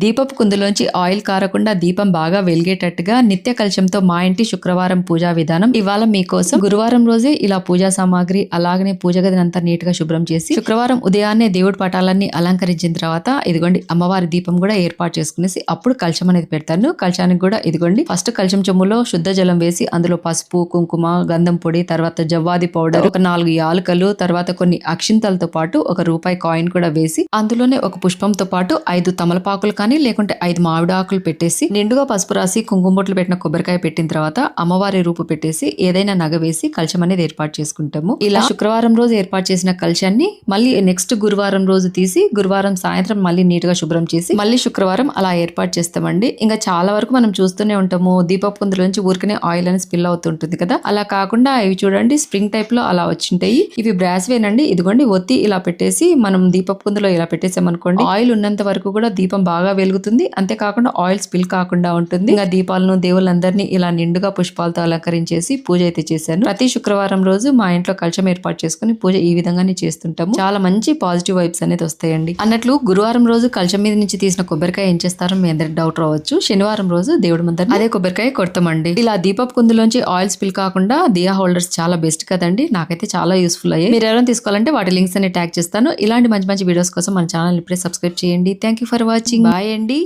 దీపపు కుందులోంచి ఆయిల్ కారకుండా దీపం బాగా వెలిగేటట్టుగా నిత్య కలశంతో మా ఇంటి శుక్రవారం పూజా విధానం ఇవాళ మీకోసం గురువారం రోజే ఇలా పూజా సామాగ్రి అలాగనే పూజ గదిని అంతా నీట్గా శుభ్రం చేసి శుక్రవారం ఉదయాన్నే దేవుడి పటాలన్నీ అలంకరించిన తర్వాత ఇదిగోండి అమ్మవారి దీపం కూడా ఏర్పాటు చేసుకునేసి అప్పుడు కలశం అనేది పెడతాను. కలశానికి కూడా ఇదిగోండి ఫస్ట్ కలశం చెమ్ములో శుద్ధ జలం వేసి అందులో పసుపు కుంకుమ గంధం పొడి తర్వాత జవ్వాది పౌడర్ ఒక నాలుగు యాలకలు తర్వాత కొన్ని అక్షింతలతో పాటు ఒక రూపాయి కాయిన్ కూడా వేసి అందులోనే ఒక పుష్పంతో పాటు ఐదు తమలపాకులు కానీ లేకుంటే ఐదు మామిడి ఆకులు పెట్టేసి నిండుగా పసుపు రాసి కుంకుమబొట్లు పెట్టిన కొబ్బరికాయ పెట్టిన తర్వాత అమ్మవారి రూపు పెట్టేసి ఏదైనా నగ వేసి కలశం అనేది ఏర్పాటు చేసుకుంటాము. ఇలా శుక్రవారం రోజు ఏర్పాటు చేసిన కలశాన్ని మళ్ళీ నెక్స్ట్ గురువారం రోజు తీసి గురువారం సాయంత్రం మళ్ళీ నీట్గా శుభ్రం చేసి మళ్ళీ శుక్రవారం అలా ఏర్పాటు చేస్తామండి. ఇంకా చాలా వరకు మనం చూస్తూనే ఉంటాము. దీపపు కుందుల నుంచి ఊరికనే ఆయిల్ అని స్పిల్ అవుతుంటుంది కదా. అలా కాకుండా ఇవి చూడండి స్ప్రింగ్ టైప్లో అలా వచ్చింటాయి. ఇవి బ్రాస్ వేనండి. ఇదిగోండి ఒత్తి ఇలా పెట్టేసి మనం దీపపు కుందులో ఇలా పెట్టేసామనుకోండి ఆయిల్ ఉన్నంత వరకు కూడా దీపం బాగా వెలుగుతుంది. అంతేకాకుండా ఆయిల్ స్పిల్ కాకుండా ఉంటుంది. ఇంకా దీపాలను దేవుళ్ళందరినీ ఇలా నిండుగా పుష్పాలతో అలంకరించేసి పూజ అయితే చేశాను. ప్రతి శుక్రవారం రోజు మా ఇంట్లో కలశం ఏర్పాటు చేసుకుని పూజ ఈ విధంగానే చేస్తుంటాము. చాలా మంచి పాజిటివ్ వైబ్స్ అనేది వస్తాయండి. అన్నట్లు గురువారం రోజు కలశం మీద నుంచి తీసిన కొబ్బరికాయ ఏం చేస్తారో మీ అందరికి డౌట్ రావచ్చు. శనివారం రోజు దేవుడి ముందర అదే కొబ్బరికాయ కొడతామండి. ఇలా దీపపు కుందులోంచి ఆయిల్ స్పిల్ కాకుండా దియా హోల్డర్స్ చాలా బెస్ట్ కదండి. నాకైతే చాలా యూస్ఫుల్ అయ్యాయి. మీరు ఎవరైనా తీసుకోవాలంటే వాటి లింక్స్ అన్ని ట్యాగ్ చేస్తాను. ఇలాంటి మంచి మంచి వీడియోస్ కోసం మన ఛానల్ ఇప్పుడే సబ్స్క్రైబ్ చేయండి. Thank you for watching. Bye అండి.